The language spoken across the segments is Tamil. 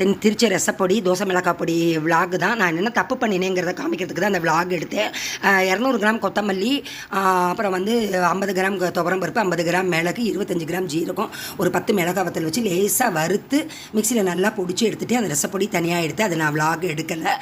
தென் திருச்சி ரசப்பொடி தோசை மிளகாய் பொடி விலாக் தான். நான் என்ன தப்பு பண்ணினேங்கிறத காமிக்கிறதுக்கு தான் அந்த விலாக் எடுத்தேன். இரநூறு கிராம் கொத்தமல்லி அப்புறம் வந்து ஐம்பது கிராம் துவரம் பருப்பு ஐம்பது கிராம் மிளகு இருபத்தஞ்சு கிராம் ஜீரகம் ஒரு பத்து மிளகாய் வத்தல் வச்சு லேசாக வறுத்து மிக்சியில் நல்லா பொடிச்சு எடுத்துகிட்டு அந்த ரசப்பொடி தனியாக எடுத்து அதை நான் விலாக் எடுக்கலை.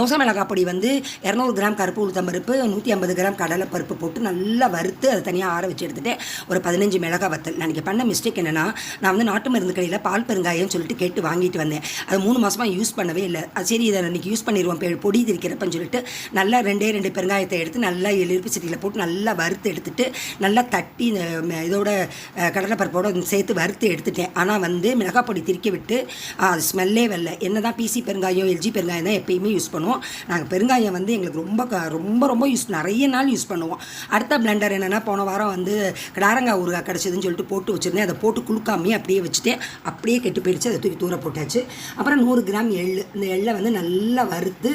தோசை மிளகாய் பொடி வந்து இரநூறு கிராம் கருப்பு உளுத்தம் பருப்பு நூற்றி ஐம்பது கிராம் கடலை பருப்பு போட்டு நல்லா வறுத்து அதை தனியாக ஆற வச்சு எடுத்துகிட்டு ஒரு பதினஞ்சு மிளகாய் வத்தல். நான் இங்கே பண்ண மிஸ்டேக் என்னென்னா நான் வந்து நாட்டு மருந்து கடையில் பால் பெருங்காயம் சொல்லிட்டு கேட்டு வாங்கிட்டு வந்தேன். அது மூணு மாதமாக யூஸ் பண்ணவே இல்லை. அது சரி இதை இன்றைக்கி யூஸ் பண்ணிடுவோம் பொடி திரிக்கிறப்பன்னு சொல்லிட்டு நல்லா ரெண்டே ரெண்டு பெருங்காயத்தை எடுத்து நல்லா எலுப்பி சட்டியில் போட்டு நல்லா வறுத்து எடுத்துட்டு நல்லா தட்டி இந்த இதோட கடலைப்பருப்போடு கடலைப்பருப்போட சேர்த்து வறுத்து எடுத்துட்டேன். ஆனால் வந்து மிளகாய் பொடி திரிக்க விட்டு அது ஸ்மெல்லே வரல. என்ன தான் பிசி பெருங்காயம் எல்ஜி பெருங்காயம் தான் எப்பயுமே யூஸ் பண்ணுவோம். நாங்கள் பெருங்காயம் வந்து எங்களுக்கு ரொம்ப க- ரொம்ப ரொம்ப யூஸ் நிறைய நாள் யூஸ் பண்ணுவோம். அடுத்த பிளெண்டர் என்னென்னா போன வாரம் வந்து கடாரங்காய் ஊறுகாய் கிடச்சிதுன்னு சொல்லிட்டு போட்டு வச்சுருந்தேன். அதை போட்டு குளுக்காமையே அப்படியே வச்சுட்டேன். அப்படியே கெட்டு போயிடுச்சு அதை தூக்கி தூர போட்டாச்சு. அப்புறம் நூறு கிராம் எள் இந்த எள்ளை வந்து நல்லா வறுத்து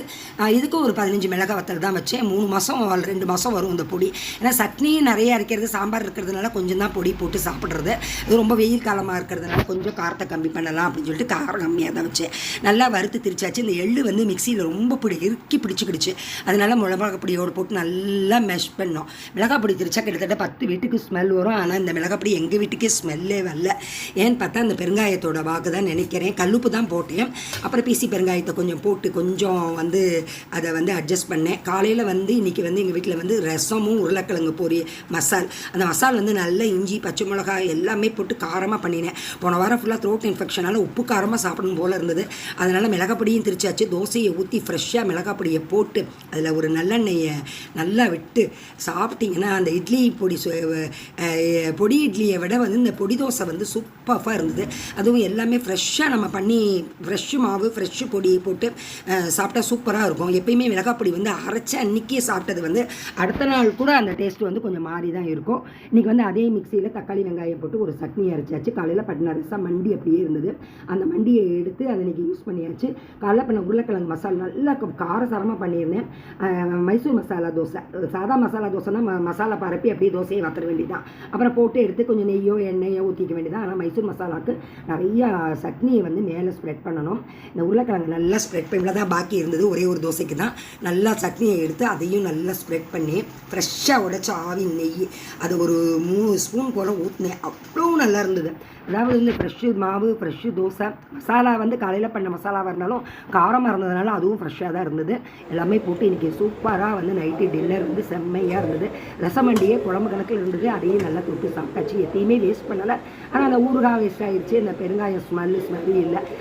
இதுக்கும் ஒரு பதினஞ்சு மிளகாய் வத்தல் தான் வச்சேன். மூணு மாதம் ரெண்டு மாதம் வரும் இந்த பொடி. ஏன்னா சட்னி நிறைய அரைக்கிறது சாம்பார் இருக்கிறதுனால கொஞ்சம் தான் பொடி போட்டு சாப்பிட்றது. அது ரொம்ப வெயில் காலமாக இருக்கிறதுனால கொஞ்சம் காரத்தை கம்மி பண்ணலாம் அப்படின்னு சொல்லிட்டு காரம் கம்மியாக தான் வச்சேன். நல்லா வறுத்து திரிச்சாச்சு. இந்த எள்ளு வந்து மிக்சியில் ரொம்ப பிடி இறுக்கி பிடிச்சிக்கிடுச்சு. அதனால மிளகாய் பொடியோடு போட்டு நல்லா மெஷ் பண்ணோம். மிளகாய் பொடி திரிச்சா கிட்டத்தட்ட பத்து வீட்டுக்கு ஸ்மெல் வரும். ஆனால் இந்த மிளகாய் பொடி எங்கள் வீட்டுக்கே ஸ்மெல்லே வரல. ஏன்னு பார்த்தா அந்த பெருங்காயத்தோட வாக்கு தான் நினைக்கிறேன். கல்லுப்பு தான் போட்டு அப்புறம் பிசி பெருங்காயத்தை கொஞ்சம் போட்டு கொஞ்சம் வந்து அதை வந்து அட்ஜஸ்ட் பண்ணேன். காலையில் வந்து இன்றைக்கி வந்து எங்கள் வீட்டில் வந்து ரசமும் உருளைக்கிழங்கு பொரி மசால். அந்த மசால் வந்து நல்ல இஞ்சி பச்சை மிளகாய் எல்லாமே போட்டு காரமாக பண்ணினேன். போன வாரம் ஃபுல்லாக த்ரோட் இன்ஃபெக்ஷனால உப்பு காரமாக சாப்பிடணும் போல் இருந்தது. அதனால் மிளகாப்பொடியும் திரிச்சாச்சு. தோசையை ஊற்றி ஃப்ரெஷ்ஷாக மிளகாப்பொடியை போட்டு அதில் ஒரு நல்லெண்ணெயை நல்லா விட்டு சாப்பிட்டிங்கன்னா அந்த இட்லி பொடி சு- பொடி இட்லியை விட வந்து இந்த பொடி தோசை வந்து சூப்பராக இருந்தது. அதுவும் எல்லாமே ஃப்ரெஷ்ஷாக நம்ம பண்ணி ஃப்ரெஷ்ஷு மாவு ஃப்ரெஷ்ஷு பொடி போட்டு சாப்பிட்டா சூப்பராக இருக்கும். எப்பயுமே மிளகாய் பொடி வந்து அரைச்ச அன்றைக்கே சாப்பிட்டது வந்து அடுத்த நாள் கூட அந்த டேஸ்ட் வந்து கொஞ்சம் மாறி தான் இருக்கும். இன்றைக்கி வந்து அதே மிக்சியில் தக்காளி வெங்காயம் போட்டு ஒரு சட்னி அரைச்சாச்சு. காலையில் பட்டின ரசம் மண்டி அப்படியே இருந்தது. அந்த மண்டியை எடுத்து அதை இன்றைக்கி யூஸ் பண்ணியாச்சு. காலைல பண்ண உருளைக்கிழங்கு மசாலா நல்லா காரசாரமாக பண்ணியிருந்தேன். மைசூர் மசாலா தோசை. சாதா மசாலா தோசைனா ம மசாலா பரப்பி அப்படியே தோசையை வத்தர வேண்டியதான் அப்புறம் போட்டு எடுத்து கொஞ்சம் நெய்யோ எண்ணெயோ ஊற்றிக்க வேண்டியதான் ஆனால் மைசூர் மசாலாவுக்கு நிறையா சட்னியை வந்து மேலே ஸ்ப்ரெட் பண்ணணும். இந்த உருளைக்கிழங்கு நல்லா ஸ்ப்ரெட் பண்ணி தான் பாக்கி இருந்தது. ஒரே ஒரு தோசைக்கு தான். நல்லா சட்னியை எடுத்து அதையும் நல்லா ஸ்ப்ரெட் பண்ணி ஃப்ரெஷ்ஷாக உடைச்ச ஆவி நெய் அது ஒரு மூணு ஸ்பூன் போல் ஊற்றினேன் அவ்வளோ நல்லா இருந்தது. அதாவது வந்து ஃப்ரெஷ்ஷு மாவு ஃப்ரெஷ்ஷு தோசை மசாலா வந்து காலையில் பண்ண மசாலாவாக இருந்தாலும் காரமாக இருந்ததுனால அதுவும் ஃப்ரெஷ்ஷாக தான் இருந்தது. எல்லாமே போட்டு இன்றைக்கி சூப்பராக வந்து நைட்டு டின்னர் வந்து செம்மையாக இருந்தது. ரசமண்டியே குழம்பு கணக்கில் இருந்தது. அதையும் நல்லா தொட்டு சாப்பிட்டாச்சு. எத்தையுமே வேஸ்ட் பண்ணலை. ஆனால் அந்த ஊறுகாய் வேஸ்ட் ஆகிடுச்சு இந்த பெருங்காயம் ஸ்மெல்லு ஸ்மெல்லு இல்லை.